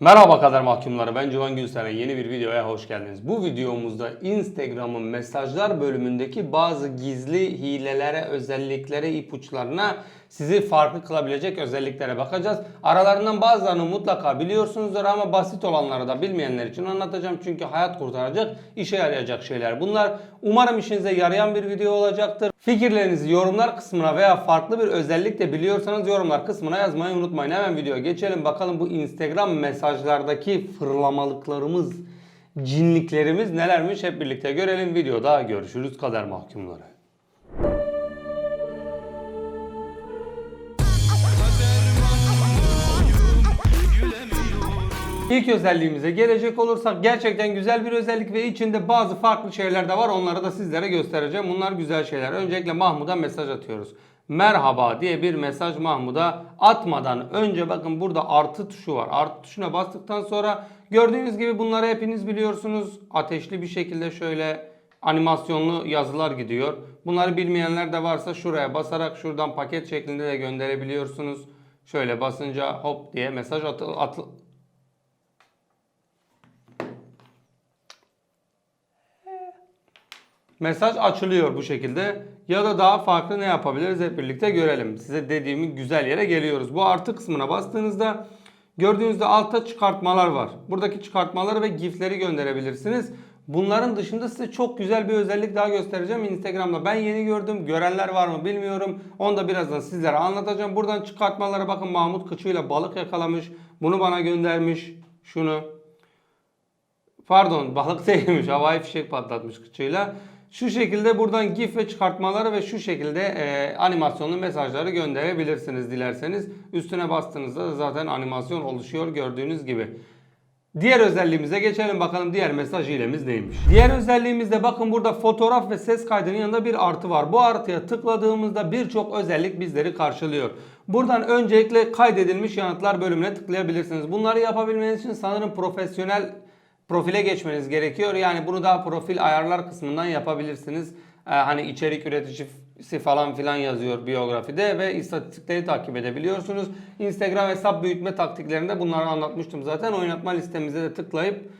Merhaba kader mahkumları ben Civan Gülseren yeni bir videoya hoş geldiniz. Bu videomuzda Instagram'ın mesajlar bölümündeki bazı gizli hilelere, özelliklere, ipuçlarına sizi farklı kılabilecek özelliklere bakacağız. Aralarından bazılarını mutlaka biliyorsunuzdur ama basit olanları da bilmeyenler için anlatacağım. Çünkü hayat kurtaracak, işe yarayacak şeyler bunlar. Umarım işinize yarayan bir video olacaktır. Fikirlerinizi yorumlar kısmına veya farklı bir özellik de biliyorsanız yorumlar kısmına yazmayı unutmayın. Hemen videoya geçelim. Bakalım bu Instagram mesajlardaki fırlamalıklarımız, cinliklerimiz nelermiş hep birlikte görelim. Videoda görüşürüz kader mahkumları. İlk özelliğimize gelecek olursak gerçekten güzel bir özellik ve içinde bazı farklı şeyler de var. Onları da sizlere göstereceğim. Bunlar güzel şeyler. Öncelikle Mahmut'a mesaj atıyoruz. Merhaba diye bir mesaj Mahmut'a atmadan önce bakın burada artı tuşu var. Artı tuşuna bastıktan sonra gördüğünüz gibi bunları hepiniz biliyorsunuz. Ateşli bir şekilde şöyle animasyonlu yazılar gidiyor. Bunları bilmeyenler de varsa şuraya basarak şuradan paket şeklinde de gönderebiliyorsunuz. Şöyle basınca hop diye mesaj atı, atı, Mesaj açılıyor bu şekilde. Ya da daha farklı ne yapabiliriz hep birlikte görelim. Size dediğimi güzel yere geliyoruz. Bu artı kısmına bastığınızda gördüğünüzde altta çıkartmalar var. Buradaki çıkartmaları ve gifleri gönderebilirsiniz. Bunların dışında size çok güzel bir özellik daha göstereceğim Instagram'da. Ben yeni gördüm. Görenler var mı bilmiyorum. Onu da birazdan sizlere anlatacağım. Buradan çıkartmalara bakın Mahmut kıçıyla balık yakalamış. Bunu bana göndermiş. Şunu. Pardon balık değilmiş. Havai fişek patlatmış kıçıyla. Şu şekilde buradan gif ve çıkartmaları ve şu şekilde e, animasyonlu mesajları gönderebilirsiniz dilerseniz. Üstüne bastığınızda da zaten animasyon oluşuyor gördüğünüz gibi. Diğer özelliğimize geçelim bakalım diğer mesaj hilemiz neymiş. Diğer özelliğimizde bakın burada fotoğraf ve ses kaydının yanında bir artı var. Bu artıya tıkladığımızda birçok özellik bizleri karşılıyor. Buradan öncelikle kaydedilmiş yanıtlar bölümüne tıklayabilirsiniz. Bunları yapabilmeniz için sanırım profesyonel profile geçmeniz gerekiyor. Yani bunu daha profil ayarlar kısmından yapabilirsiniz. Ee, hani içerik üreticisi falan filan yazıyor biyografide ve istatistikleri takip edebiliyorsunuz. Instagram hesap büyütme taktiklerinde bunları anlatmıştım zaten. Oynatma listemize de tıklayıp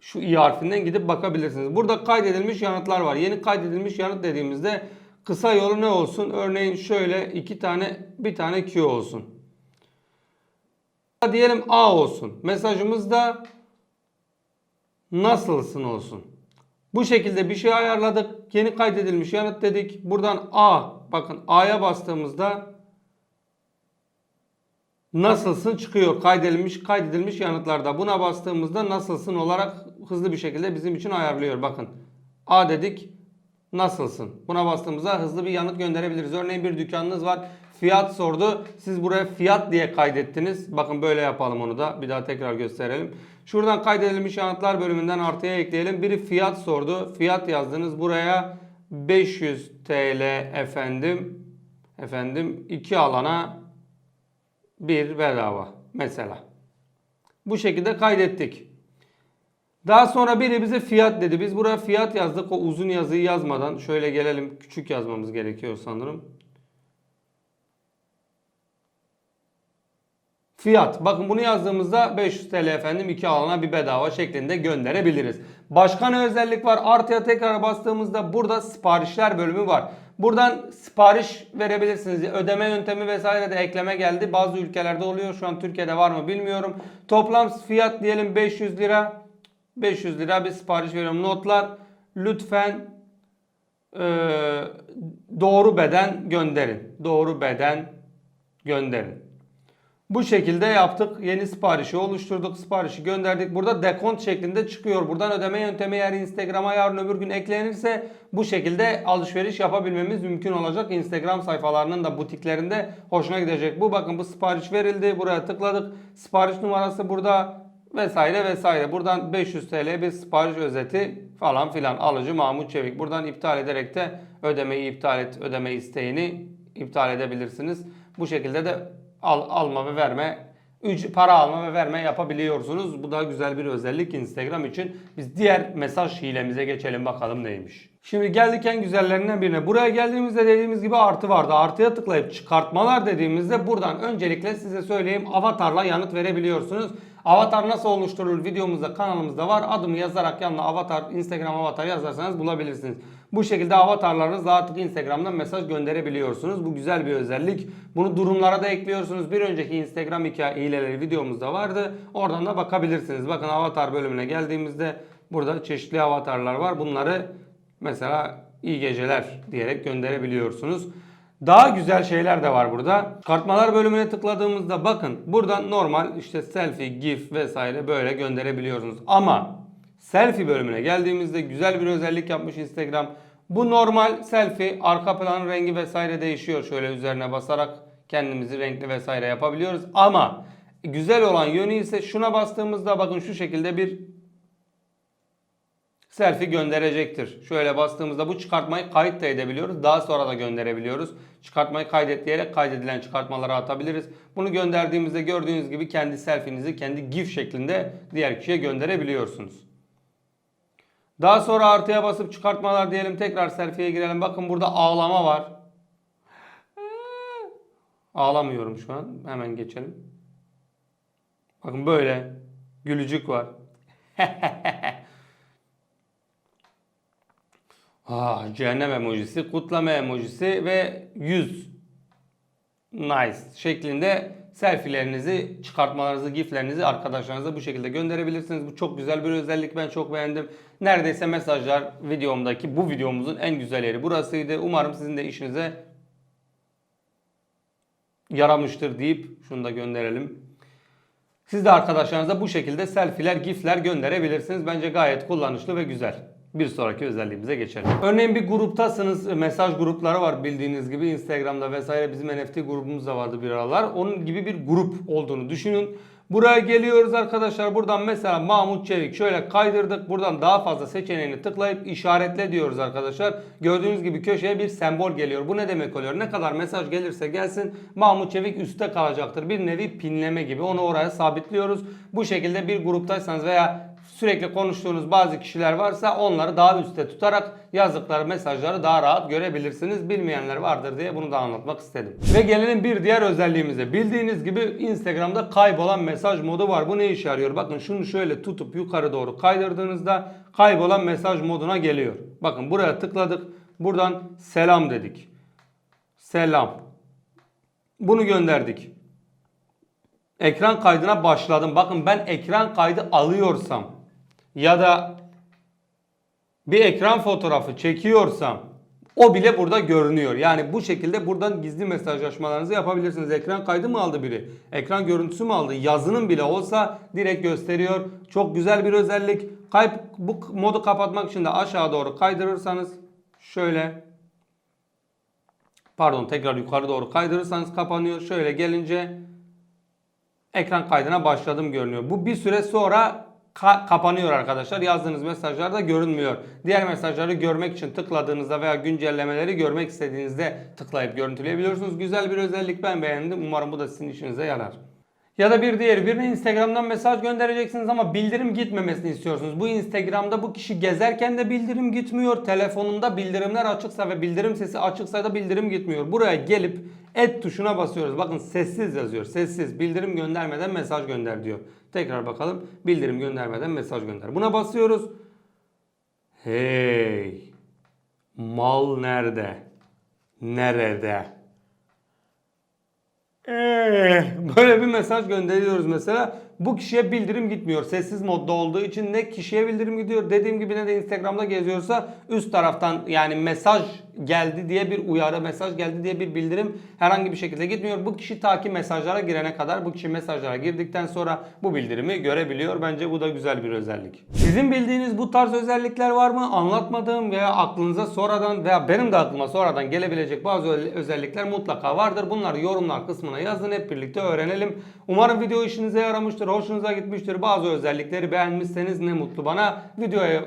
şu i harfinden gidip bakabilirsiniz. Burada kaydedilmiş yanıtlar var. Yeni kaydedilmiş yanıt dediğimizde kısa yolu ne olsun? Örneğin şöyle iki tane bir tane Q olsun. Diyelim A olsun. Mesajımız da nasılsın olsun. Bu şekilde bir şey ayarladık. Yeni kaydedilmiş yanıt dedik. Buradan A bakın A'ya bastığımızda nasılsın çıkıyor. Kaydedilmiş kaydedilmiş yanıtlarda. Buna bastığımızda nasılsın olarak hızlı bir şekilde bizim için ayarlıyor. Bakın A dedik nasılsın. Buna bastığımızda hızlı bir yanıt gönderebiliriz. Örneğin bir dükkanınız var. Fiyat sordu. Siz buraya fiyat diye kaydettiniz. Bakın böyle yapalım onu da. Bir daha tekrar gösterelim. Şuradan kaydedilmiş yanıtlar bölümünden artıya ekleyelim. Biri fiyat sordu. Fiyat yazdınız. Buraya 500 TL efendim. Efendim iki alana bir bedava mesela. Bu şekilde kaydettik. Daha sonra biri bize fiyat dedi. Biz buraya fiyat yazdık. O uzun yazıyı yazmadan şöyle gelelim. Küçük yazmamız gerekiyor sanırım. Fiyat. Bakın bunu yazdığımızda 500 TL efendim iki alana bir bedava şeklinde gönderebiliriz. Başka ne özellik var? Artıya tekrar bastığımızda burada siparişler bölümü var. Buradan sipariş verebilirsiniz. Ödeme yöntemi vesaire de ekleme geldi. Bazı ülkelerde oluyor. Şu an Türkiye'de var mı bilmiyorum. Toplam fiyat diyelim 500 lira. 500 lira bir sipariş veriyorum. Notlar lütfen e, doğru beden gönderin. Doğru beden gönderin. Bu şekilde yaptık. Yeni siparişi oluşturduk. Siparişi gönderdik. Burada dekont şeklinde çıkıyor. Buradan ödeme yöntemi eğer Instagram'a yarın öbür gün eklenirse bu şekilde alışveriş yapabilmemiz mümkün olacak. Instagram sayfalarının da butiklerinde hoşuna gidecek. Bu bakın bu sipariş verildi. Buraya tıkladık. Sipariş numarası burada vesaire vesaire. Buradan 500 TL bir sipariş özeti falan filan alıcı Mahmut Çevik. Buradan iptal ederek de ödemeyi iptal et, ödeme isteğini iptal edebilirsiniz. Bu şekilde de al, alma ve verme para alma ve verme yapabiliyorsunuz. Bu da güzel bir özellik Instagram için. Biz diğer mesaj hilemize geçelim bakalım neymiş. Şimdi geldik en güzellerinden birine. Buraya geldiğimizde dediğimiz gibi artı vardı. Artıya tıklayıp çıkartmalar dediğimizde buradan öncelikle size söyleyeyim avatarla yanıt verebiliyorsunuz. Avatar nasıl oluşturulur videomuzda kanalımızda var. Adımı yazarak yanına avatar, Instagram avatar yazarsanız bulabilirsiniz. Bu şekilde avatarlarınızla artık Instagram'dan mesaj gönderebiliyorsunuz. Bu güzel bir özellik. Bunu durumlara da ekliyorsunuz. Bir önceki Instagram hikaye hileleri videomuzda vardı. Oradan da bakabilirsiniz. Bakın avatar bölümüne geldiğimizde burada çeşitli avatarlar var. Bunları mesela iyi geceler diyerek gönderebiliyorsunuz. Daha güzel şeyler de var burada. Çıkartmalar bölümüne tıkladığımızda bakın buradan normal işte selfie, gif vesaire böyle gönderebiliyorsunuz. Ama selfie bölümüne geldiğimizde güzel bir özellik yapmış Instagram. Bu normal selfie arka planın rengi vesaire değişiyor. Şöyle üzerine basarak kendimizi renkli vesaire yapabiliyoruz. Ama güzel olan yönü ise şuna bastığımızda bakın şu şekilde bir selfie gönderecektir. Şöyle bastığımızda bu çıkartmayı kayıt da edebiliyoruz. Daha sonra da gönderebiliyoruz. Çıkartmayı kaydet diyerek kaydedilen çıkartmaları atabiliriz. Bunu gönderdiğimizde gördüğünüz gibi kendi selfie'nizi kendi GIF şeklinde diğer kişiye gönderebiliyorsunuz. Daha sonra artıya basıp çıkartmalar diyelim. Tekrar selfie'ye girelim. Bakın burada ağlama var. Ağlamıyorum şu an. Hemen geçelim. Bakın böyle gülücük var. Ah, cehennem emojisi, kutlama emojisi ve yüz nice şeklinde selfie'lerinizi, çıkartmalarınızı, giflerinizi arkadaşlarınıza bu şekilde gönderebilirsiniz. Bu çok güzel bir özellik. Ben çok beğendim. Neredeyse mesajlar videomdaki bu videomuzun en güzel yeri burasıydı. Umarım sizin de işinize yaramıştır deyip şunu da gönderelim. Siz de arkadaşlarınıza bu şekilde selfie'ler, gifler gönderebilirsiniz. Bence gayet kullanışlı ve güzel. Bir sonraki özelliğimize geçelim. Örneğin bir gruptasınız. Mesaj grupları var bildiğiniz gibi. Instagram'da vesaire bizim NFT grubumuz da vardı bir aralar. Onun gibi bir grup olduğunu düşünün. Buraya geliyoruz arkadaşlar. Buradan mesela Mahmut Çevik şöyle kaydırdık. Buradan daha fazla seçeneğini tıklayıp işaretle diyoruz arkadaşlar. Gördüğünüz gibi köşeye bir sembol geliyor. Bu ne demek oluyor? Ne kadar mesaj gelirse gelsin Mahmut Çevik üstte kalacaktır. Bir nevi pinleme gibi. Onu oraya sabitliyoruz. Bu şekilde bir gruptaysanız veya sürekli konuştuğunuz bazı kişiler varsa onları daha üstte tutarak yazdıkları mesajları daha rahat görebilirsiniz. Bilmeyenler vardır diye bunu da anlatmak istedim. Ve gelelim bir diğer özelliğimize. Bildiğiniz gibi Instagram'da kaybolan mesaj modu var. Bu ne işe yarıyor? Bakın şunu şöyle tutup yukarı doğru kaydırdığınızda kaybolan mesaj moduna geliyor. Bakın buraya tıkladık. Buradan selam dedik. Selam. Bunu gönderdik. Ekran kaydına başladım. Bakın ben ekran kaydı alıyorsam ya da bir ekran fotoğrafı çekiyorsam o bile burada görünüyor. Yani bu şekilde buradan gizli mesajlaşmalarınızı yapabilirsiniz. Ekran kaydı mı aldı biri? Ekran görüntüsü mü aldı? Yazının bile olsa direkt gösteriyor. Çok güzel bir özellik. Kayıp bu modu kapatmak için de aşağı doğru kaydırırsanız şöyle pardon tekrar yukarı doğru kaydırırsanız kapanıyor. Şöyle gelince ekran kaydına başladım görünüyor. Bu bir süre sonra ka- kapanıyor arkadaşlar. Yazdığınız mesajlar da görünmüyor. Diğer mesajları görmek için tıkladığınızda veya güncellemeleri görmek istediğinizde tıklayıp görüntüleyebiliyorsunuz. Güzel bir özellik ben beğendim. Umarım bu da sizin işinize yarar. Ya da bir diğeri birine Instagram'dan mesaj göndereceksiniz ama bildirim gitmemesini istiyorsunuz. Bu Instagram'da bu kişi gezerken de bildirim gitmiyor. Telefonunda bildirimler açıksa ve bildirim sesi açıksa da bildirim gitmiyor. Buraya gelip et tuşuna basıyoruz. Bakın sessiz yazıyor. Sessiz. Bildirim göndermeden mesaj gönder diyor. Tekrar bakalım. Bildirim göndermeden mesaj gönder. Buna basıyoruz. Hey. Mal nerede? Nerede? Ee, böyle bir mesaj gönderiyoruz mesela. Bu kişiye bildirim gitmiyor. Sessiz modda olduğu için ne kişiye bildirim gidiyor dediğim gibi ne de Instagram'da geziyorsa üst taraftan yani mesaj geldi diye bir uyarı, mesaj geldi diye bir bildirim herhangi bir şekilde gitmiyor. Bu kişi ta ki mesajlara girene kadar bu kişi mesajlara girdikten sonra bu bildirimi görebiliyor. Bence bu da güzel bir özellik. Sizin bildiğiniz bu tarz özellikler var mı? Anlatmadığım veya aklınıza sonradan veya benim de aklıma sonradan gelebilecek bazı özellikler mutlaka vardır. Bunları yorumlar kısmına yazın hep birlikte öğrenelim. Umarım video işinize yaramıştır, hoşunuza gitmiştir. Bazı özellikleri beğenmişseniz ne mutlu bana. Videoya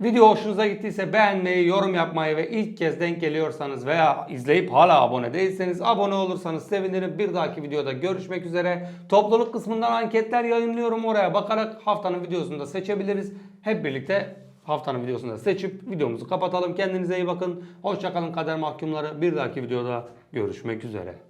Video hoşunuza gittiyse beğenmeyi, yorum yapmayı ve ilk kez denk geliyorsanız veya izleyip hala abone değilseniz abone olursanız sevinirim. Bir dahaki videoda görüşmek üzere. Topluluk kısmından anketler yayınlıyorum. Oraya bakarak haftanın videosunu da seçebiliriz. Hep birlikte haftanın videosunu da seçip videomuzu kapatalım. Kendinize iyi bakın. Hoşçakalın kader mahkumları. Bir dahaki videoda görüşmek üzere.